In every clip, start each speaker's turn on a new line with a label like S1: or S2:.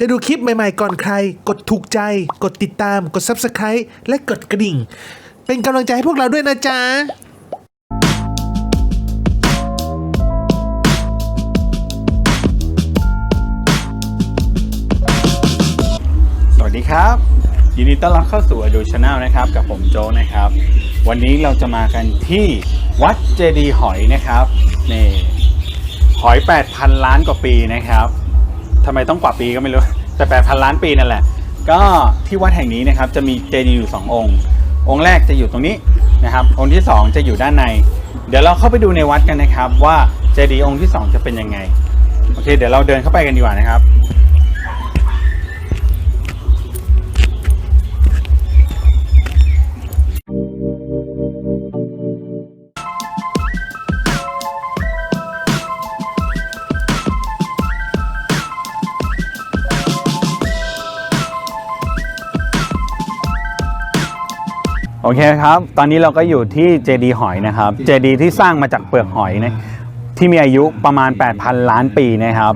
S1: จะดูคลิปใหม่ๆก่อนใคร กดถูกใจ กดติดตาม กด Subscribe และกดกระดิ่ง เป็นกำลังใจให้พวกเราด้วยนะจ๊ะ
S2: สวัสดีครับ ยินดีต้อนรับเข้าสู่อดูชาแนลนะครับ กับผมโจกนะครับ วันนี้เราจะมากันที่วัดเจดีย์หอยนะครับนี่หอย 8,000 ล้านกว่าปีนะครับ ทำไมต้องกว่าปีก็ไม่รู้ แต่แปดพันล้านปีนั่นแหละ ก็ที่วัดแห่งนี้นะครับจะมีเจดีย์อยู่ 2 องค์ องค์แรกจะอยู่ตรงนี้นะครับ องค์ที่ 2 จะอยู่ด้านใน เดี๋ยวเราเข้าไปดูในวัดกันนะครับ ว่าเจดีย์องค์ที่ 2 จะเป็นยังไง โอเค เดี๋ยวเราเดินเข้าไปกันดีกว่านะครับ โอเคครับ ตอนนี้เราก็อยู่ที่เจดีย์หอยนะครับ เจดีย์ที่สร้างมาจากเปลือกหอยนะที่มีอายุประมาณ 8,000 ล้านปีนะครับ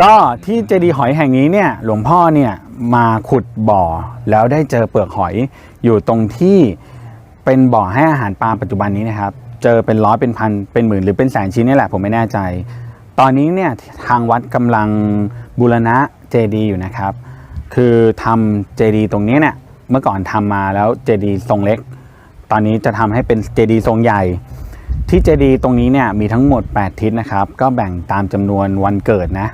S2: ก็ที่เจดีย์หอยแห่งนี้เนี่ยหลวงพ่อเนี่ยมาขุดบ่อแล้วได้เจอเปลือกหอยอยู่ตรงที่เป็นบ่อให้อาหารปลาปัจจุบันนี้นะครับ เจอเป็นร้อยเป็นพันเป็นหมื่นหรือเป็นแสนชิ้นนี่แหละผมไม่แน่ใจ ตอนนี้เนี่ยทางวัดกำลังบูรณะเจดีย์อยู่นะครับ คือทำเจดีย์ตรงนี้เนี่ย เมื่อก่อนทำมาแล้วเจดีย์ทรงเล็ก ตอนนี้จะทำให้เป็นเจดีย์ทรงใหญ่ ที่เจดีย์ตรงนี้เนี่ยมีทั้งหมด 8 ทิศนะครับ ก็แบ่งตามจำนวนวันเกิดนะ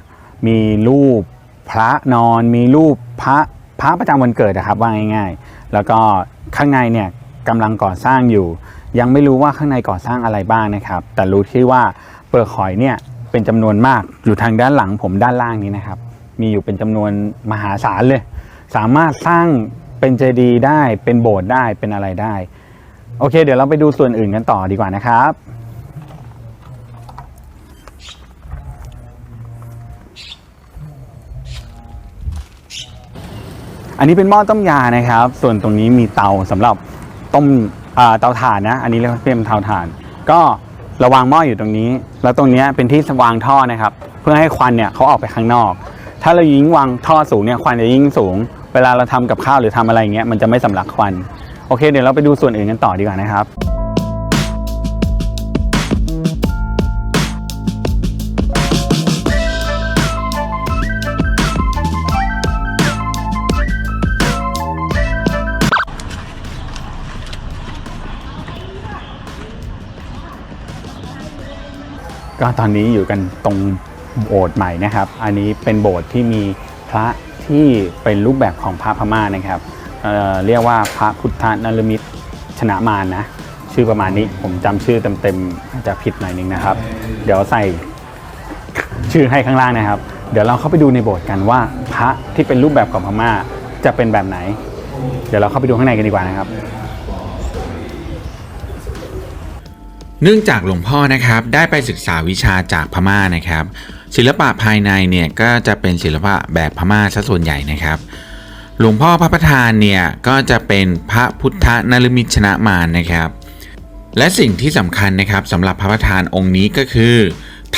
S2: มีรูปพระนอน มีรูปพระพระประจำวันเกิดนะครับว่าง่าย ๆ แล้วก็ข้างในเนี่ยกำลังก่อสร้างอยู่ ยังไม่รู้ว่าข้างในก่อสร้างอะไรบ้างนะครับ แต่รู้ที่ว่าเปลือกหอยเนี่ยเป็นจำนวนมากอยู่ทางด้านหลังผมด้านล่างนี้นะครับ มีอยู่เป็นจำนวนมหาศาลเลย สามารถสร้าง เป็นเจดีย์ได้เป็นโบสถ์ได้เป็นอะไรได้ โอเค เดี๋ยวเราไปดูส่วนอื่นกันต่อดีกว่านะครับ อันนี้เป็นหม้อต้มยานะครับ ส่วนตรงนี้มีเตาสำหรับต้มอ่าเตาถ่านนะ อันนี้เรียกว่าเป็นเตาถ่าน ก็ระวางหม้ออยู่ตรงนี้ แล้วตรงนี้เป็นที่วางท่อนะครับ เพื่อให้ควันเนี่ยเขาออกไปข้างนอก ถ้าเรายิ่งวางท่อสูงเนี่ยควันจะยิ่งสูง เวลาเราทำกับข้าวหรือทำอะไรเงี้ยมันจะไม่สำลักควันโอเค เดี๋ยวเราไปดูส่วนอื่นกันต่อดีกว่านะครับก็ตอนนี้อยู่กันตรงโบสถ์ใหม่นะครับ อันนี้เป็นโบสถ์ที่มีพระ ที่เป็นรูปแบบของพระพม่านะครับเเรียกว่าพระพุทธนรมิตรชนะมารนะชื่อประมาณนี้ผมจำชื่อเต็มๆอาจจะผิดหน่อยนึงนะครับ เดี๋ยวใส่ชื่อให้ข้างล่างนะครับ เดี๋ยวเราเข้าไปดูในโบสถ์กันว่า พระที่เป็นรูปแบบของพม่าจะเป็นแบบไหน เดี๋ยวเราเข้าไปดูข้างในกันดีกว่านะครับ
S3: เนื่องจากหลวงพ่อนะครับได้ไปศึกษาวิชาจากพม่านะครับ ศิลปะภายในเนี่ยก็จะเป็นศิลปะแบบพม่าซะส่วนใหญ่นะครับ หลวงพ่อพระประธานเนี่ยก็จะเป็นพระพุทธนรมิชนะมารนะครับ และสิ่งที่สำคัญนะครับสำหรับพระประธานองค์นี้ก็คือ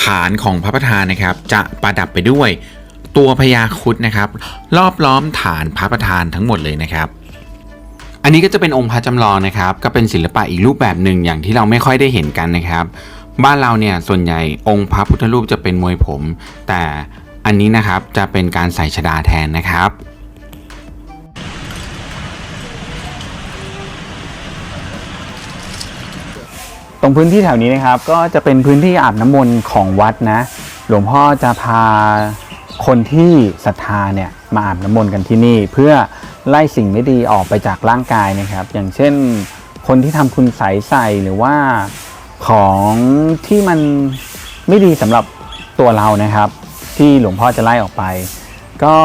S3: ฐานของพระประธานนะครับ จะประดับไปด้วยตัวพญาครุดนะครับ รอบล้อมฐานพระประธานทั้งหมดเลยนะครับอันนี้ก็จะเป็นองค์พระจำลองนะครับ ก็เป็นศิลปะอีกรูปแบบหนึ่งอย่างที่เราไม่ค่อยได้เห็นกันนะครับ บ้านเราเนี่ยส่วนใหญ่องค์พระพุทธรูปจะเป็นมวยผม แต่อันนี้นะครับจะเป็นการใส่ชดาแทนนะครับ
S2: ตรงพื้นที่แถวนี้นะครับ ก็จะเป็นพื้นที่อาบน้ำมนต์ของวัดนะ หลวงพ่อจะพาคนที่ศรัทธาเนี่ยมาอาบน้ำมนต์กันที่นี่ เพื่อไล่สิ่งไม่ดีออกไปจากร่างกายนะครับ อย่างเช่น คนที่ทำคุณใสใส่หรือว่า ของที่มันไม่ดีสำหรับตัวเรานะครับ ที่หลวงพ่อจะไล่ออกไป ก็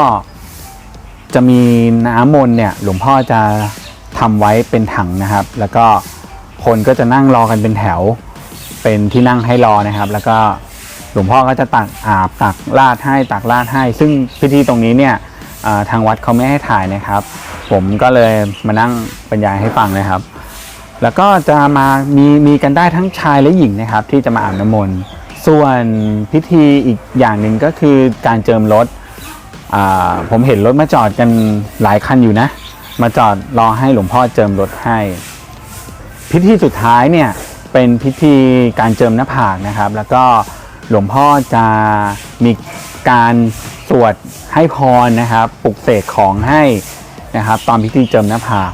S2: จะมีน้ำมนต์เนี่ยหลวงพ่อจะทำไว้เป็นถังนะครับ แล้วก็คนก็จะนั่งรอกันเป็นแถว เป็นที่นั่งให้รอนะครับ แล้วก็หลวงพ่อก็จะตักอาบตักราดให้ตักราดให้ ซึ่งพิธีตรงนี้เนี่ยทางวัดเขาไม่ให้ถ่ายนะครับ ผมก็เลยมานั่งบรรยายให้ฟังนะครับ แล้วก็จะมามีมีกันได้ทั้งชายและหญิงนะครับ ที่จะมาอาบน้ำมนต์ส่วนพิธีอีกอย่างหนึ่งก็คือการเจิมรถผมเห็นรถมาจอดกันหลายคันอยู่นะ มาจอดรอให้หลวงพ่อเจิมรถให้ พิธีสุดท้ายเนี่ยเป็นพิธีการเจิมหน้าผากนะครับ แล้วก็หลวงพ่อจะมีการสวดให้พรนะครับปลุกเสกของให้นะครับ ตอนพิธีเจิมหน้าผาก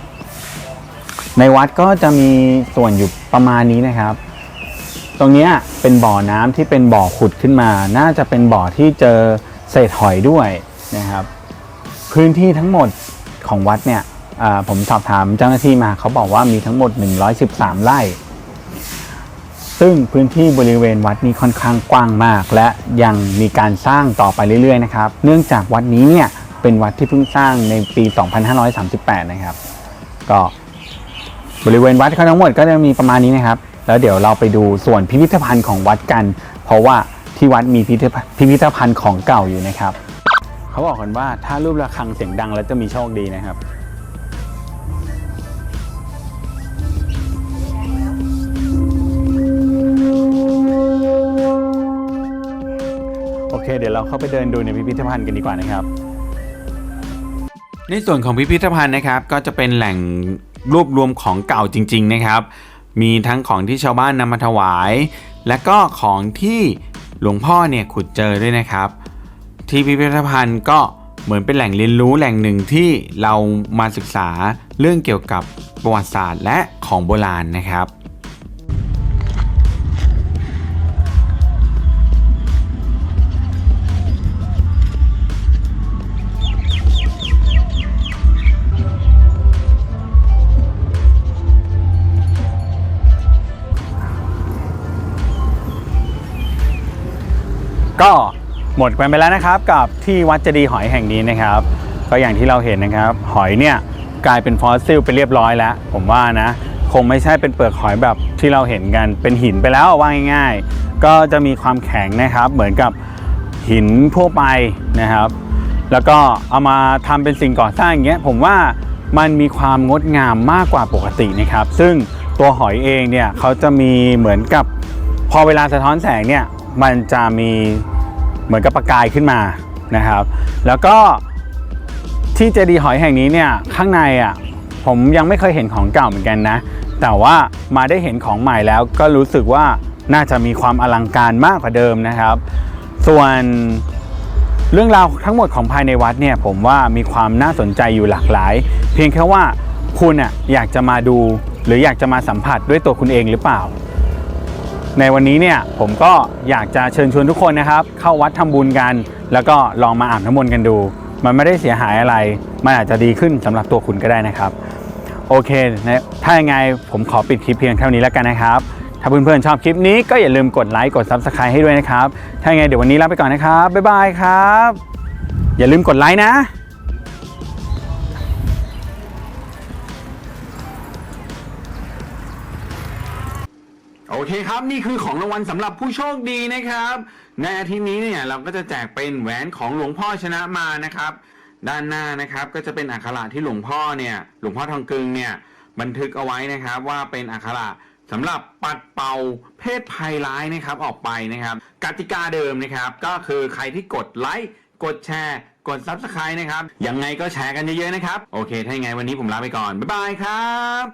S2: ในวัดก็จะมีส่วนอยู่ประมาณนี้นะครับ ตรงนี้เป็นบ่อน้ำที่เป็นบ่อขุดขึ้นมา น่าจะเป็นบ่อที่เจอเศษหอยด้วยนะครับ พื้นที่ทั้งหมดของวัดเนี่ยผมสอบถามเจ้าหน้าที่มาเขาบอกว่ามีทั้งหมด 113 ไร่ ซึ่งพื้นที่บริเวณวัดนี้ค่อนข้างกว้างมาก และยังมีการสร้างต่อไปเรื่อยๆนะครับ เนื่องจากวัดนี้เนี่ยเป็นวัดที่เพิ่งสร้างในปี 2538 นะครับ ก็ บริเวณวัดเขาทั้งหมดก็จะมีประมาณนี้นะครับ แล้วเดี๋ยวเราไปดูส่วนพิพิธภัณฑ์ของวัดกัน เพราะว่าที่วัดมีพิพิธภัณฑ์ของเก่าอยู่นะครับ เขาบอกกันว่าถ้ารูประฆังเสียงดังแล้วจะมีโชคดีนะครับโอเคเดี๋ยวเราเข้าไปเดินดูในพิพิธภัณฑ์กันดีกว่านะครับ
S3: ในส่วนของพิพิธภัณฑ์นะครับ ก็จะเป็นแหล่ง รวบรวมของเก่าจริง ๆ นะครับ มีทั้งของที่ชาวบ้านนำมาถวาย และก็ของที่หลวงพ่อเนี่ยขุดเจอด้วยนะครับ ที่พิพิธภัณฑ์ก็เหมือนเป็นแหล่งเรียนรู้แหล่งหนึ่งที่เรามาศึกษาเรื่องเกี่ยวกับประวัติศาสตร์และของโบราณนะครับ
S2: ก็หมดกันไปแล้วนะครับ กับที่วัดเจดีย์หอยแห่งนี้นะครับ ก็อย่างที่เราเห็นนะครับ หอยเนี่ยกลายเป็นฟอสซิลไปเรียบร้อยแล้ว ผมว่านะ คงไม่ใช่เป็นเปลือกหอยแบบที่เราเห็นกันเป็นหินไปแล้วว่าง่าย ๆ ก็จะมีความแข็งนะครับ เหมือนกับหินทั่วไปนะครับ แล้วก็เอามาทำเป็นสิ่งก่อสร้างอย่างเงี้ยผมว่ามันมีความงดงามมากกว่าปกตินะครับ ซึ่งตัวหอยเองเนี่ยเขาจะมีเหมือนกับพอเวลาสะท้อนแสงเนี่ย มันจะมีเหมือนกับประกายขึ้นมานะครับ แล้วก็ที่เจดีย์หอยแห่งนี้เนี่ยข้างในอะผมยังไม่เคยเห็นของเก่าเหมือนกันนะ แต่ว่ามาได้เห็นของใหม่แล้วก็รู้สึกว่าน่าจะมีความอลังการมากกว่าเดิมนะครับ ส่วนเรื่องราวทั้งหมดของภายในวัดเนี่ยผมว่ามีความน่าสนใจอยู่หลากหลาย เพียงแค่ว่าคุณอะอยากจะมาดู หรืออยากจะมาสัมผัสด้วยตัวคุณเองหรือเปล่า ในวันนี้เนี่ยผมก็อยากจะเชิญชวนทุกคนนะครับ เข้าวัดทำบุญกัน แล้วก็ลองมาอาบน้ำมนต์กันดู มันไม่ได้เสียหายอะไร มันอาจจะดีขึ้นสำหรับตัวคุณก็ได้นะครับ โอเคนะถ้ายังไงผมขอปิดคลิปเพียงเท่านี้แล้วกันนะครับ ถ้าเพื่อนๆชอบคลิปนี้ก็อย่าลืมกดไลค์กด Subscribe ให้ด้วยนะครับ ถ้ายังไงเดี๋ยววันนี้ลาไปก่อนนะครับบ๊ายบายครับ อย่าลืมกดไลค์นะ โอเคครับ นี่คือของรางวัลสำหรับผู้โชคดีนะครับ ในอาทิตย์นี้เนี่ยเราก็จะแจกเป็นแหวนของหลวงพ่อชนะมานะครับ ด้านหน้านะครับก็จะเป็นอักขระที่หลวงพ่อเนี่ยหลวงพ่อทองกึงเนี่ยบันทึกเอาไว้นะครับว่าเป็นอักขระสำหรับปัดเป่าเพศภัยร้ายนะครับออกไปนะครับ กติกาเดิมนะครับ ก็คือใครที่กดไลค์กดแชร์ กด Subscribe นะครับ ยังไงก็แชร์กันเยอะๆนะครับ โอเค ถ้าอย่างไงวันนี้ผมลาไปก่อน บ๊ายบายครับ